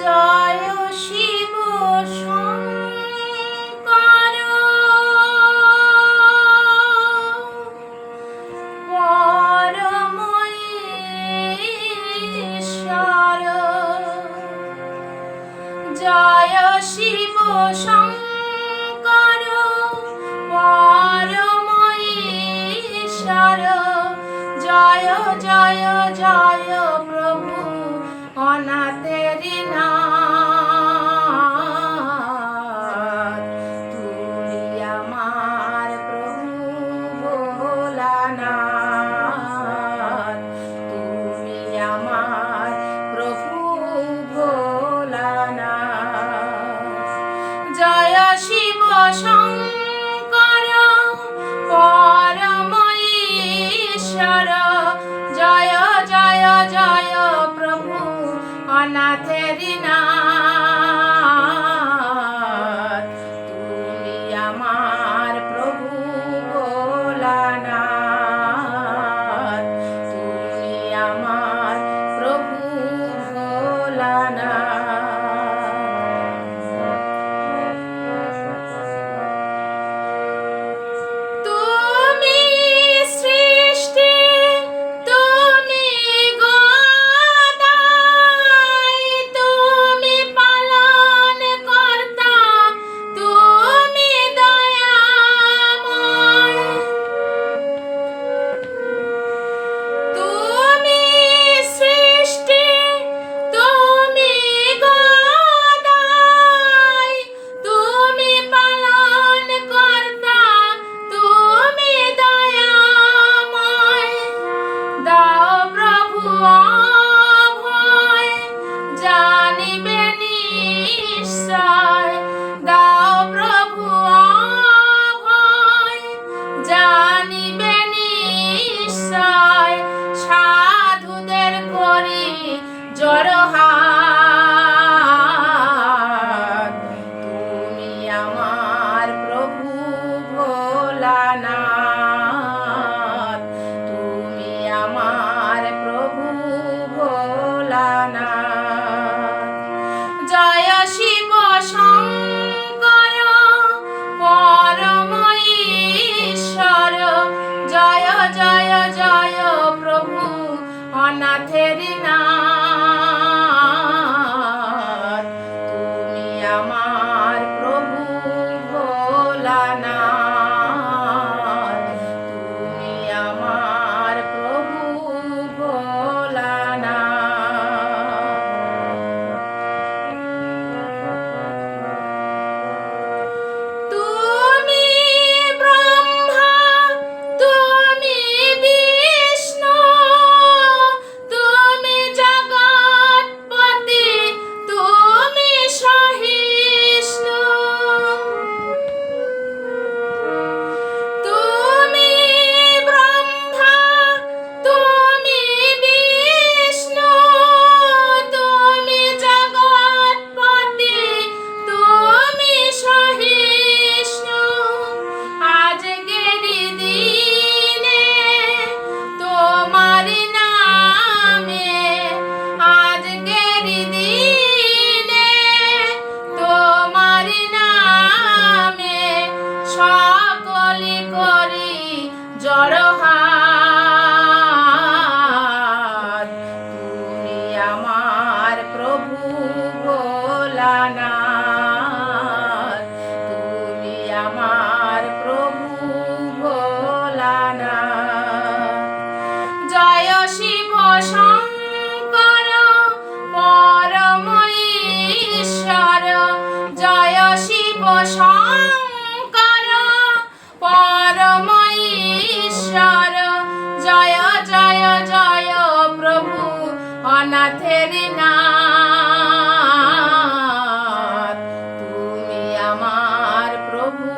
জয় শিব শঙ্কর। পরমেশ্বর জয় শিব শঙ্কর। পরমেশ্বর জয় জয় জয় প্রভু। অনাথের নাথ জড়হাত তুমি আমার প্রভু ভোলানাথ, তুমি আমার প্রভু ভোলানাথ। জয় শিব শঙ্কর পরমেশ্বর জয় জয় জয় প্রভু অনাথের নাথ শঙ্কর পরমেশ্বর জয় শিব জয় জয় জয় প্রভু অনাথের না আমার প্রভু